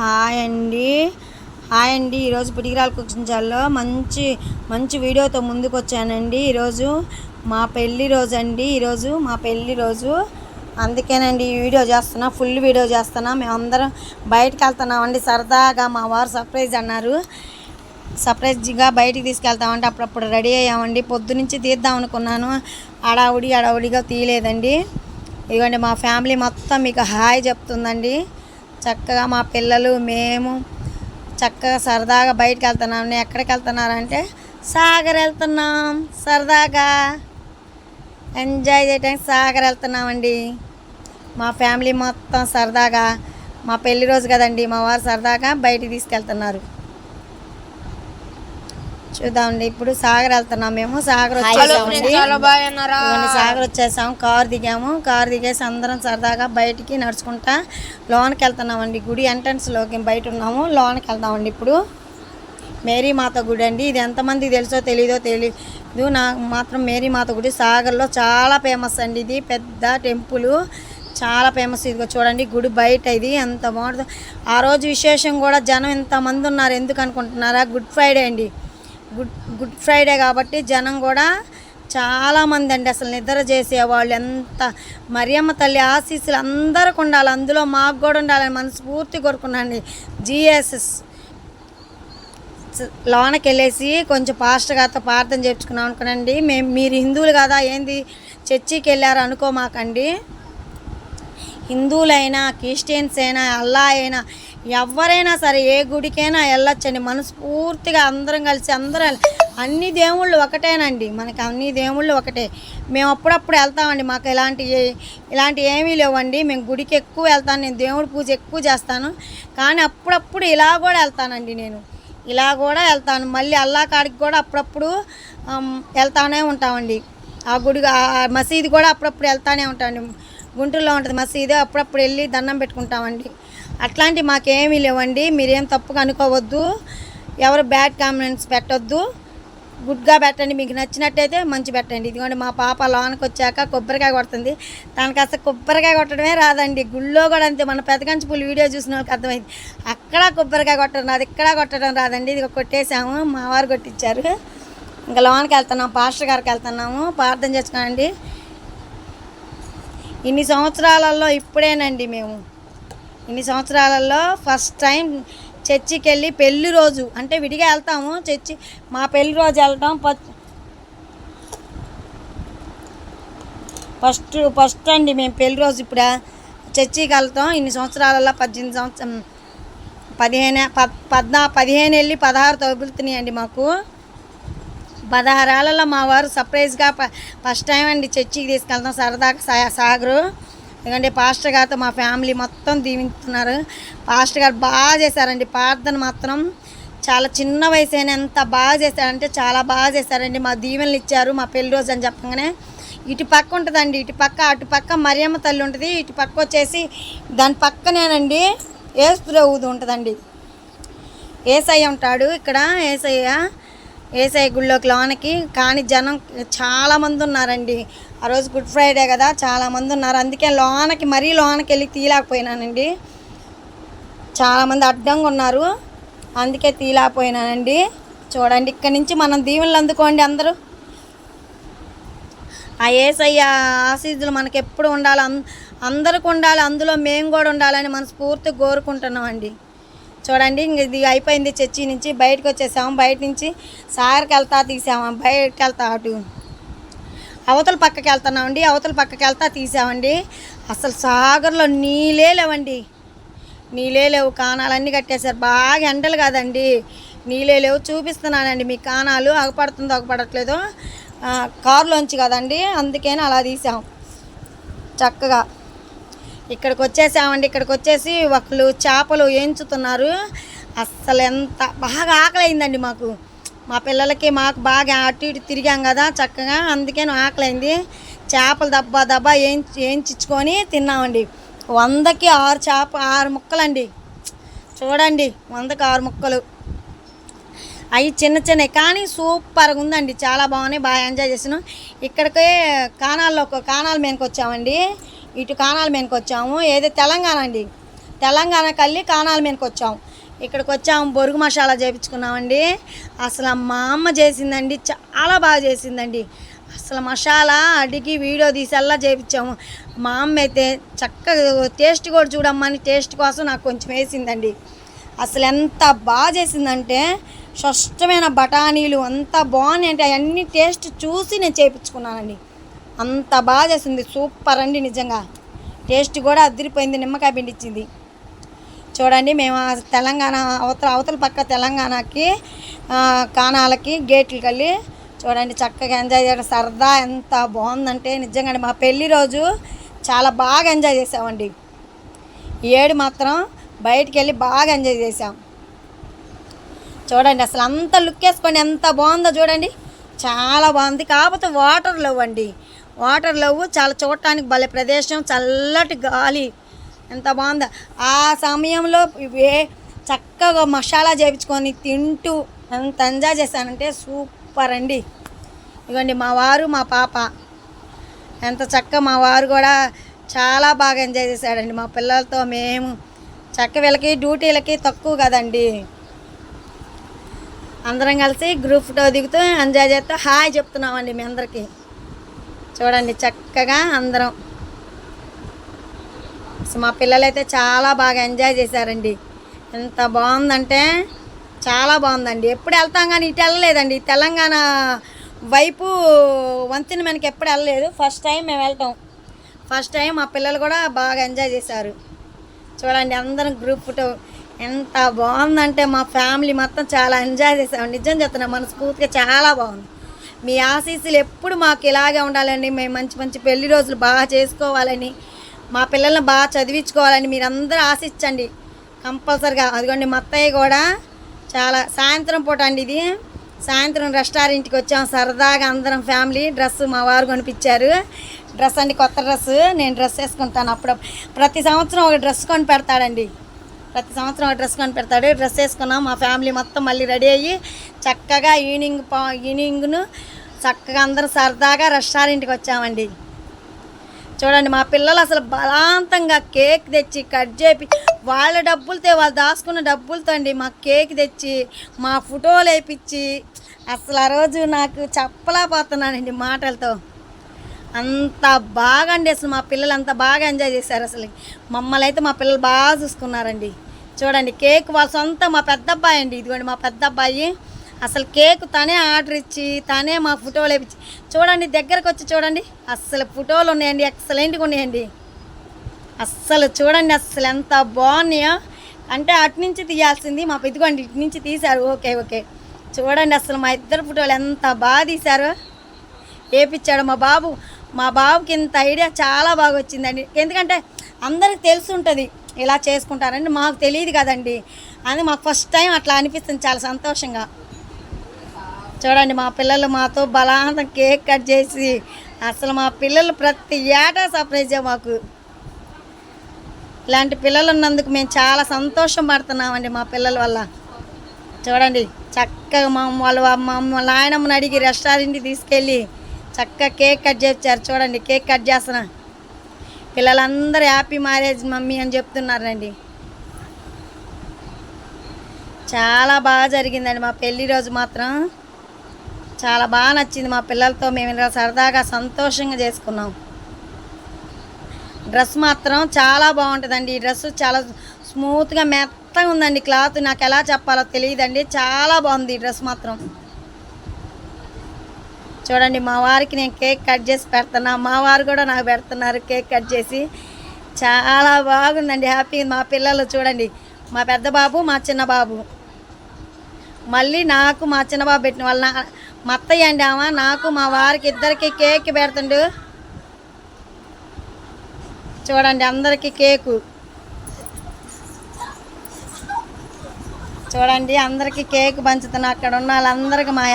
Hi అండి. Hi అండి. ఈరోజు పిడిగిరాల కుకింగ్ ఛానల్లో మంచి మంచి వీడియోతో ముందుకు వచ్చానండి. ఈరోజు మా పెళ్ళి రోజు అండి. ఈరోజు మా పెళ్ళి రోజు. అందుకేనండి ఈ వీడియో చేస్తున్నా ఫుల్ వీడియో చేస్తున్నా. మేమందరం బయటకు వెళ్తున్నామండి. సరదాగా మా వారు సర్ప్రైజ్ అన్నారు. సర్ప్రైజ్గా బయటికి తీసుకెళ్తామంటే అప్పుడప్పుడు రెడీ అయ్యామండి. పొద్దునుంచి తీద్దాం అనుకున్నాను. అడావుడి అడావుడిగా తీయలేదండి. ఇదిగోండి మా ఫ్యామిలీ మొత్తం మీకు హాయ్ చెప్తుందండి. చక్కగా మా పిల్లలు మేము చక్కగా సరదాగా బయటకు వెళ్తున్నాం. ఎక్కడికి వెళ్తున్నారంటే సాగర్ వెళ్తున్నాం. సరదాగా ఎంజాయ్ చేయడానికి సాగర్ వెళ్తున్నామండి. మా ఫ్యామిలీ మొత్తం సరదాగా మా పెళ్ళి రోజు కదండి మా వారు సరదాగా బయటికి తీసుకెళ్తున్నారు. చూద్దామండి ఇప్పుడు సాగర్ వెళ్తున్నాం మేము. సాగర్ వచ్చేసామండి ఇవన్నీ సాగర్ వచ్చేసాం. కారు దిగాము. కారు దిగేసి అందరం సరదాగా బయటికి నడుచుకుంటా లోనికి వెళ్తున్నామండి. గుడి ఎంట్రన్స్లోకి బయట ఉన్నాము. లోనికి వెళ్దామండి ఇప్పుడు. మేరీ మాత గుడి అండి. ఇది ఎంతమందికి తెలుసో తెలీదో తెలీదు. నాకు మాత్రం మేరీ మాత గుడి సాగర్లో చాలా ఫేమస్ అండి. ఇది పెద్ద టెంపుల్. చాలా ఫేమస్ ఇదిగో చూడండి గుడి బయట ఇది. ఎంత బాగుంటుందో. ఆ రోజు విశేషం కూడా జనం ఇంతమంది ఉన్నారు. ఎందుకు అనుకుంటున్నారా? గుడ్ ఫ్రైడే అండి. గుడ్ గుడ్ ఫ్రైడే కాబట్టి జనం కూడా చాలామంది అండి అసలు నిద్ర చేసేవాళ్ళు ఎంత. మరియమ్మ తల్లి ఆశీస్సులు అందరికి ఉండాలి అందులో మాకు కూడా ఉండాలని మనస్ఫూర్తి కోరుకున్నాండి జిఎస్ఎస్ లోనకి వెళ్ళేసి కొంచెం పాస్టర్ గారితో ప్రార్థన చేర్చుకున్నాం అనుకోనండి మేము మీరు హిందువులు కదా ఏంది? చర్చికి వెళ్ళారు అనుకోమాకండి. హిందువులైనా క్రిస్టియన్స్ అయినా అల్లా అయినా ఎవరైనా సరే ఏ గుడికైనా వెళ్ళొచ్చండి. మనస్ఫూర్తిగా అందరం కలిసి అందరం అన్ని దేవుళ్ళు ఒకటేనండి. మనకి అన్ని దేవుళ్ళు ఒకటే. మేము అప్పుడప్పుడు వెళ్తామండి. మాకు ఇలాంటి ఇలాంటి ఏమీ లేవండి. మేము గుడికి ఎక్కువ వెళ్తాను. నేను దేవుడి పూజ ఎక్కువ చేస్తాను. కానీ అప్పుడప్పుడు ఇలా కూడా వెళ్తానండి నేను. ఇలా కూడా వెళ్తాను. మళ్ళీ అల్లా కాడికి కూడా అప్పుడప్పుడు వెళ్తానే ఉంటామండి. ఆ గుడి మసీదు కూడా అప్పుడప్పుడు వెళ్తానే ఉంటామండి గుంటూరులో ఉంటుంది. మసీదు అప్పుడప్పుడు వెళ్ళి దండం పెట్టుకుంటామండి. అట్లాంటి మాకేమీ లేవండి. మీరేం తప్పుగా అనుకోవద్దు. ఎవరు బ్యాడ్ కామెంట్స్ పెట్టొద్దు. గుడ్గా పెట్టండి. మీకు నచ్చినట్టయితే మంచి పెట్టండి. ఇదిగోండి మా పాప లోనకి వచ్చాక కొబ్బరికాయ కొడుతుంది. తనకి అసలు కొబ్బరికాయ కొట్టడమే రాదండి. గుళ్ళో కూడా అంతే. మన పెదకంచి పులి వీడియో చూసిన వాళ్ళకి అర్థమైంది. అక్కడ కొబ్బరికాయ కొట్టడం రాదు. ఇక్కడ కొట్టడం రాదండి. ఇది కొట్టేసాము మా వారు కొట్టించారు. ఇంకా లోనకి వెళ్తున్నాం. పాస్టర్ గారికి వెళ్తున్నాము. ప్రార్థన చేసుకోండి ఇన్ని సంవత్సరాలలో ఇప్పుడేనండి మేము. ఇన్ని సంవత్సరాలలో ఫస్ట్ టైం చర్చికి వెళ్ళి పెళ్ళి రోజు అంటే విడిగా వెళ్తాము చర్చి మా పెళ్ళి రోజు వెళ్తాం ఫస్ట్ ఫస్ట్ ఫస్ట్ అండి మేము పెళ్ళి రోజు ఇప్పుడు చర్చికి వెళ్తాం. ఇన్ని సంవత్సరాలలో పద్దెనిమిది సంవత్సరం పదిహేను పద్ పద్నా పదిహేను వెళ్ళి పదహారు తగులుతున్నాయండి మాకు. పదహారేళ్ళలో మా వారు సర్ప్రైజ్గా ప- ఫస్ట్ టైం అండి చర్చికి తీసుకెళ్తాం. సరదాగా సా సాగరు. ఎందుకంటే పాస్టర్ గారితో మా ఫ్యామిలీ మొత్తం దీవించుతున్నారు. పాస్టర్ గారు బాగా చేశారండి. ప్రార్థన మాత్రం చాలా చిన్న వయసు అయినా ఎంత బాగా చేశారంటే చాలా బాగా చేశారండి. మా దీవెనలు ఇచ్చారు. మా పెళ్ళి రోజు అని చెప్పగానే ఇటు పక్క ఉంటుందండి. ఇటు పక్క అటు పక్క మరియమ్మ తల్లి ఉంటుంది. ఇటు పక్క వచ్చేసి దాని పక్కనేనండి ఏసుప్రభుది ఉంటుందండి. ఏసయ్య ఉంటాడు. ఇక్కడ ఏసయ్య ఏసఐ గుళ్ళోకి లోనకి. కానీ జనం చాలామంది ఉన్నారండి. ఆ రోజు గుడ్ ఫ్రైడే కదా చాలామంది ఉన్నారు. అందుకే లోనకి మరీ లోనకి వెళ్ళి తీయలేకపోయినానండి. చాలామంది అడ్డంగా ఉన్నారు. అందుకే తీయలేకపోయినానండి. చూడండి ఇక్కడ నుంచి మనం దీవెనలు అందుకోండి అందరూ. ఆ ఏసయ్య ఆశీస్సులు మనకి ఎప్పుడు ఉండాలి అం- అందరికి ఉండాలి అందులో మేము కూడా ఉండాలని మనస్ఫూర్తిగా కోరుకుంటున్నామండి. చూడండి ఇది అయిపోయింది చర్చి నుంచి బయటకు వచ్చేసాము. బయట నుంచి సాగర్కి వెళ్తా తీసాము. బయటకు వెళ్తా అటు. అవతల పక్కకి వెళ్తున్నామండి. అవతల పక్కకి వెళ్తా తీసామండి. అసలు సాగర్లో నీళ్ళే లేవండి. నీళ్ళే లేవు. కాణాలన్నీ కట్టేశారు. బాగా ఎండలు కాదండి. నీళ్ళే లేవు. చూపిస్తున్నానండి మీ కానాలు. అగపడుతుందో అగపడట్లేదో కారులోంచి కదండి. అందుకని అలా తీసాం. చక్కగా. ఇక్కడికి వచ్చేసామండి ఇక్కడికి వచ్చేసి ఒకళ్ళు చేపలు ఏంచుతున్నారు. అస్సలు ఎంత బాగా ఆకలి అయిందండి మాకు. మా పిల్లలకి మాకు బాగా అటు ఇటు తిరిగాం కదా చక్కగా అందుకే ఆకలి చేపలు దబ్బా దబ్బా ఏంచి ఏంచుకొని తిన్నామండి. వందకి ఆరు చేప ఆరు ముక్కలండి. చూడండి వందకి ఆరు ముక్కలు. అవి చిన్న చిన్నవి కానీ సూపర్గా ఉందండి. చాలా బాగున్నాయి. బాగా ఎంజాయ్ చేసినాం. ఇక్కడికే కానాల్లో కానాల మీదకి వచ్చామండి. ఇటు కానాల మీదకి వచ్చాము. ఏదో తెలంగాణ అండి? తెలంగాణకి వెళ్ళి కానాల మీదకి వచ్చాము ఇక్కడికి వచ్చాము బొరుగు మసాలా చేయించుకున్నామండి అసలు మా అమ్మ చేసిందండి చాలా బాగా చేసిందండి. అసలు మసాలా అడిగి వీడియో తీసేలా చేయించాము మా అమ్మ అయితే చక్కగా టేస్ట్ కూడా చూడమ్మని టేస్ట్ కోసం నాకు కొంచెం వేసిందండి. అసలు ఎంత బాగా చేసిందంటే స్పష్టమైన బఠానీలు అంత బాగున్నాయి అంటే అవన్నీ టేస్ట్ చూసి నేను చేయించుకున్నానండి అంత బాగా చేసింది సూపర్ అండి నిజంగా. టేస్ట్ కూడా అదిరిపోయింది. నిమ్మకాయ పిండి ఇచ్చింది. చూడండి మేము తెలంగాణ అవతల అవతల పక్క తెలంగాణకి కానాలకి గేట్లు కళ్ళి చూడండి చక్కగా ఎంజాయ్ చేయడం. సరదా ఎంత బాగుందంటే నిజంగా మా పెళ్ళి రోజు చాలా బాగా ఎంజాయ్ చేసామండి. ఏడు మాత్రం బయటికి వెళ్ళి బాగా ఎంజాయ్ చేసాం. చూడండి అసలు అంత లుక్ వేసుకోండి. ఎంత బాగుందో చూడండి. చాలా బాగుంది. కాకపోతే వాటర్ లేవండి. వాటర్ లవ్ చాలా చూడటానికి భలే ప్రదేశం చల్లటి గాలి. ఎంత బాగుందో. ఆ సమయంలో ఇవే చక్కగా మసాలా చేయించుకొని తింటూ ఎంత ఎంజాయ్ చేశానంటే సూపర్ అండి. ఇగోండి మా వారు మా పాప. ఎంత చక్క మా వారు కూడా చాలా బాగా ఎంజాయ్ చేశాడండి. మా పిల్లలతో మేము చక్క వీళ్ళకి డ్యూటీలకి తక్కువ కదండి. అందరం కలిసి గ్రూప్ ఫోటో దిగుతూ ఎంజాయ్ చేస్తూ హాయ్ చెప్తున్నామండి మీ అందరికీ. చూడండి చక్కగా అందరం. అసలు మా పిల్లలైతే చాలా బాగా ఎంజాయ్ చేశారండి. ఎంత బాగుందంటే చాలా బాగుందండి. ఎప్పుడు వెళ్తాం కానీ ఇటు వెళ్ళలేదండి. తెలంగాణ వైపు వంతెన మనకి ఎప్పుడు వెళ్ళలేదు. ఫస్ట్ టైం మేము వెళ్తాం. ఫస్ట్ టైం మా పిల్లలు కూడా బాగా ఎంజాయ్ చేశారు. చూడండి అందరం గ్రూప్ ఫోటో ఎంత బాగుందంటే మా ఫ్యామిలీ మొత్తం చాలా ఎంజాయ్ చేసాం నిజం చెప్తున్నా మనస్ఫూర్తిగా చాలా బాగుంది. మీ ఆశీస్సులు ఎప్పుడు మాకు ఇలాగే ఉండాలని మేము మంచి మంచి పెళ్ళి రోజులు బాగా చేసుకోవాలని మా పిల్లల్ని బాగా చదివించుకోవాలని మీరందరూ ఆశించండి. కంపల్సరిగా. అదిగోండి మత్తయ్య అత్తయ్య కూడా చాలా సాయంత్రం పూట అండి ఇది. సాయంత్రం రెస్టారెంట్కి వచ్చాం. సరదాగా అందరం ఫ్యామిలీ డ్రెస్ మా వారు కొనిపించారు. డ్రెస్ అండి కొత్త డ్రెస్ నేను డ్రెస్ వేసుకుంటాను అప్పుడు ప్రతి సంవత్సరం ఒక డ్రెస్ కొని పెడతాడండి. ప్రతి సంవత్సరం ఆ డ్రెస్ కొని పెడతాడు డ్రెస్ వేసుకున్నాం మా ఫ్యామిలీ మొత్తం మళ్ళీ రెడీ అయ్యి చక్కగా ఈవినింగ్ పా ఈవినింగ్ను చక్కగా అందరం సరదాగా రెస్టారెంట్కి వచ్చామండి. చూడండి మా పిల్లలు అసలు బలాంతంగా కేక్ తెచ్చి కట్ చేపి వాళ్ళ డబ్బులతో వాళ్ళు దాచుకున్న డబ్బులతో అండి మా కేక్ తెచ్చి మా ఫోటోలు వేయించి అసలు ఆ రోజు నాకు చెప్పలేకపోతున్నానండి మాటలతో. అంత బాగా అండి అసలు మా పిల్లలు అంత బాగా ఎంజాయ్ చేశారు అసలు. మమ్మల్ని అయితే మా పిల్లలు బాగా చూసుకున్నారండి. చూడండి కేక్ వాళ్ళ సొంత మా పెద్ద అబ్బాయి అండి. ఇదిగోండి మా పెద్ద అబ్బాయి అసలు కేక్ తనే ఆర్డర్ ఇచ్చి తనే మా ఫోటోలు వేయించి చూడండి దగ్గరకు వచ్చి చూడండి. అస్సలు ఫోటోలు ఉన్నాయండి ఎక్సలెంట్గా ఉన్నాయండి. అస్సలు చూడండి అస్సలు ఎంత బాగున్నాయో. అంటే అటు నుంచి తీయాల్సింది మా ఇదిగోండి ఇటు నుంచి తీశారు. Okay okay. చూడండి అసలు మా ఇద్దరు ఫోటోలు ఎంత బాగా తీశారు. వేపించాడు మా బాబు. మా బాబుకి ఇంత ఐడియా చాలా బాగా వచ్చిందండి. ఎందుకంటే అందరికి తెలిసి ఉంటుంది ఇలా చేసుకుంటారండి మాకు తెలియదు కదండి. అని మాకు ఫస్ట్ టైం అట్లా అనిపిస్తుంది చాలా సంతోషంగా. చూడండి మా పిల్లలు మాతో బలాంతం కేక్ కట్ చేసి అసలు మా పిల్లలు ప్రతి ఏటా సర్ప్రైజే మాకు. ఇలాంటి పిల్లలు ఉన్నందుకు మేము చాలా సంతోషం పడుతున్నామండి మా పిల్లల వల్ల. చూడండి చక్కగా మా వాళ్ళు మా నాయనమ్మని అడిగి రెస్టారెంట్కి తీసుకెళ్ళి చక్కగా కేక్ కట్ చేశారు చూడండి కేక్ కట్ చేస్తున్నా. పిల్లలందరూ హ్యాపీ మ్యారేజ్ మమ్మీ అని చెప్తున్నారండి. చాలా బాగా జరిగిందండి మా పెళ్ళి రోజు మాత్రం. చాలా బాగా నచ్చింది మా పిల్లలతో మేము ఇలా సరదాగా సంతోషంగా చేసుకున్నాం. డ్రెస్ మాత్రం చాలా బాగుంటుందండి. ఈ డ్రెస్ చాలా స్మూత్గా మెత్తగా ఉందండి క్లాత్. నాకు ఎలా చెప్పాలో తెలియదండి. చాలా బాగుంది ఈ డ్రెస్ మాత్రం. చూడండి మా వారికి నేను కేక్ కట్ చేసి పెడుతున్నా మా వారు కూడా నాకు పెడుతున్నారు కేక్ కట్ చేసి. చాలా బాగుందండి హ్యాపీ మా పిల్లలు చూడండి. మా పెద్ద బాబు మా చిన్న బాబు. మళ్ళీ నాకు మా చిన్న బాబు పెట్టిన వాళ్ళ నా- మా అత్తయ్య అండి ఆమె నాకు మా వారికి ఇద్దరికి కేక్ పెడుతుండు. చూడండి అందరికీ కేకు. చూడండి అందరికీ కేక్ పంచుతున్నా. అక్కడ ఉన్న వాళ్ళందరికీ మా